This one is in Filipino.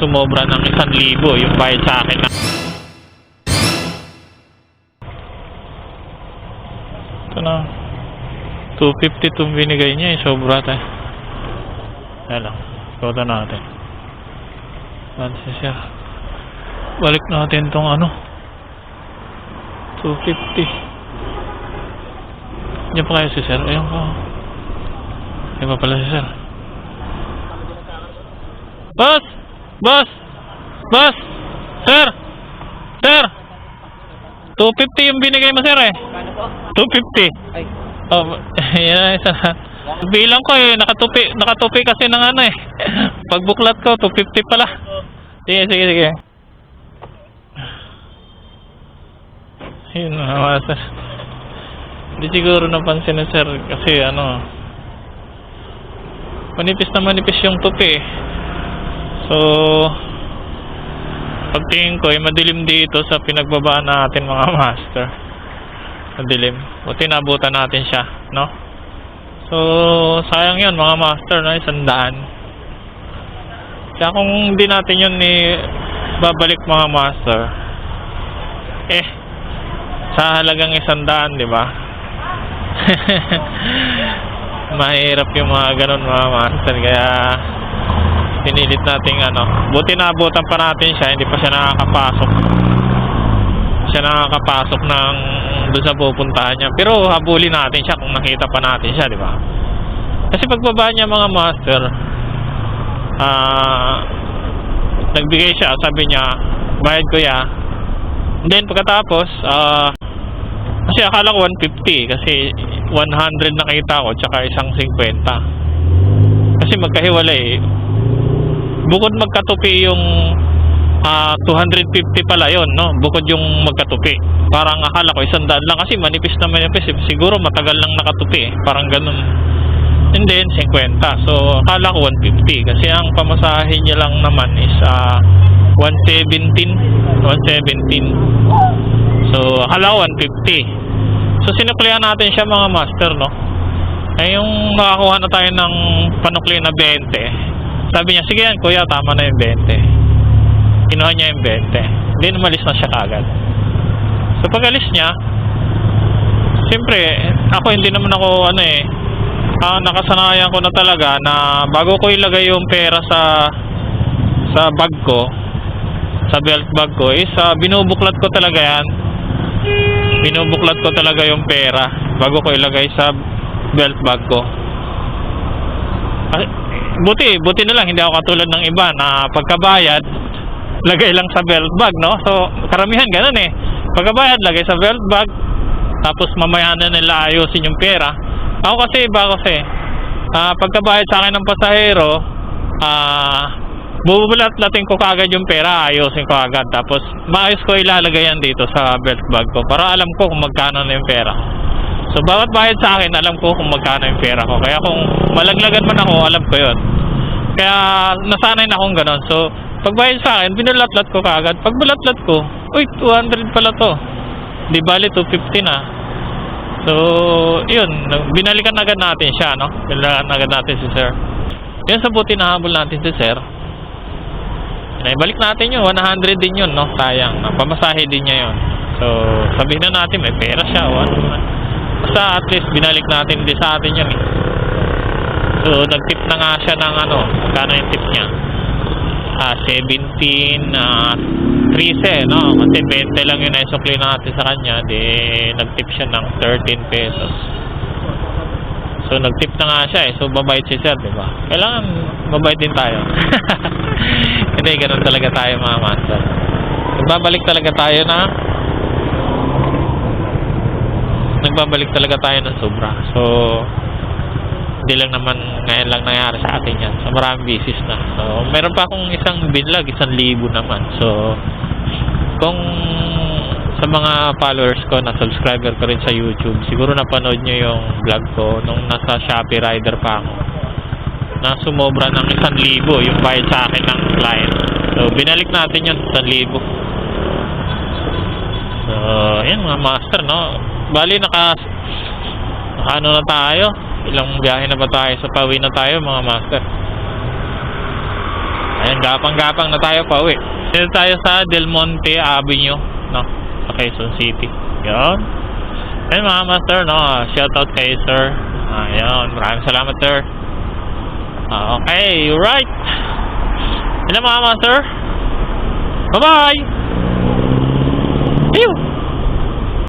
sumobra ng isang libo yung bayad sa akin na ito na. 250 itong binigay niya eh sobra tayo. Yan lang ikotan natin. Ano si sir balik natin tong ano 250 Diyan pa kayo si sir? Ayun pa. Ayun pa pala si sir. Boss! Boss! Boss! Sir! Sir! 250 yung binigay mo sir eh. 250. Ay, Oh, yan isa. Bilang ko eh, nakatupi, nakatupi kasi ng ano eh. Pagbuklat ko, 250 pala. Sige, sige, sige. Yun, mga sir. Hindi siguro napansin na sir kasi ano, manipis na manipis yung tupi eh. So, pagtingin ko, eh, madilim dito sa pinagbabaan natin mga master. Madilim. Buti nabutan natin siya, no? So, sayang yun mga master, no? Isang daan. Kaya kung hindi natin yun ni babalik mga master, eh, sa halagang isang daan, di ba? Mahirap yung mga ganun mga master, kaya pinilit nating ano buti naabutan pa natin siya hindi pa siya nakakapasok. Siya nakakapasok ng doon sa pupuntahan niya. Pero habulin natin siya kung nakita pa natin siya di ba? Kasi pagbaba niya mga master ah nagbigay siya sabi niya bayad ko ya then pagkatapos ah kasi akala ko 150 kasi 100 nakita ko tsaka isang 50 kasi magkahiwalay bukod magkatupi yung ah 250 pala yon no? Bukod yung magkatupi. Parang akala ko isang daan lang kasi manipis na manipis eh. siguro matagal lang nakatupi eh. parang ganun. And then 50 so akala ko 150 kasi ang pamasahe niya lang naman is ah 117 117 so akala ko 150 so sinuklihan natin siya mga master no? Ay yung nakakuha na tayo ng panukli na 20 sabi niya, sige yan kuya, tama na yung 20. Kinuha niya yung 20. Then umalis na siya kagad. So pag alis niya, siyempre, ako hindi naman ako ano eh, ah, nakasanayan ko na talaga na bago ko ilagay yung pera sa sa bag ko, sa belt bag ko, is ah, binubuklat ko talaga yan. Binubuklat ko talaga yung pera bago ko ilagay sa belt bag ko. Buti, buti na lang hindi ako katulad ng iba na pagkabayad lagay lang sa belt bag, no? So, karamihan ganun eh. Pagkabayad, lagay sa belt bag, tapos mamaya na nila ayusin yung pera. Ako kasi iba kasi, ah pagkabayad sa akin ng pasahero, ah bubulat-latin ko kagad yung pera, ayusin ko agad. Tapos, maayos ko ilalagay yan dito sa belt bag ko para alam ko kung magkano na yung pera. So, bawat bayad sa akin, alam ko kung magkano yung pera ko. Kaya kung malaglagan man ako, alam ko yon. Kaya nasanay na akong ganon. So, pag bayad sa akin, binulatlat ko kaagad. Pag bulatlat ko, uy, 200 pala to. Di bali, 250 na. So, yun. Binalikan agad natin siya, no? Binalikan agad natin si sir. Yun sa buti nahabol natin si sir. Balik natin yun. 100 din yun, no? Sayang. Pamasahe din niya yun. So, sabihin na natin, may pera siya. Ano. Basta at least binalik natin din sa atin yun eh. So, nag-tip na nga siya ng ano, kano yung tip niya? Ah, 17, ah, 13, no? Kasi 20 lang yung naisukli natin sa kanya, di nag-tip siya ng 13 pesos. So, nag-tip na nga siya eh. So, mabait si sir, di ba? Kailangan mabait din tayo. Hindi, ganun talaga tayo mga master. Nagbabalik talaga tayo na nagbabalik talaga tayo ng sobra. So, hindi lang naman ngayon lang nangyari sa atin yan. So, maraming bisis na. So, meron pa akong isang binlag, isang libo naman. So, kung sa mga followers ko na subscriber ko rin sa YouTube, siguro napanood nyo yung vlog ko nung nasa Shopee Rider pa ako na sumobra ng isang libo yung bayad sa akin ng client. So, binalik natin yun, isang libo. So, yan mga master, no? Bali, naka, ano na tayo? Ilang biyahe na ba tayo? Sa pawi na tayo, mga master. Ayan, gapang-gapang na tayo pa uwi. Dito tayo sa Del Monte Avenue, no? Sa Quezon City. Yun. Ayun mga master, no? Shoutout kay sir. Ayun, maraming salamat sir. Okay, right. Na mga master. Bye-bye!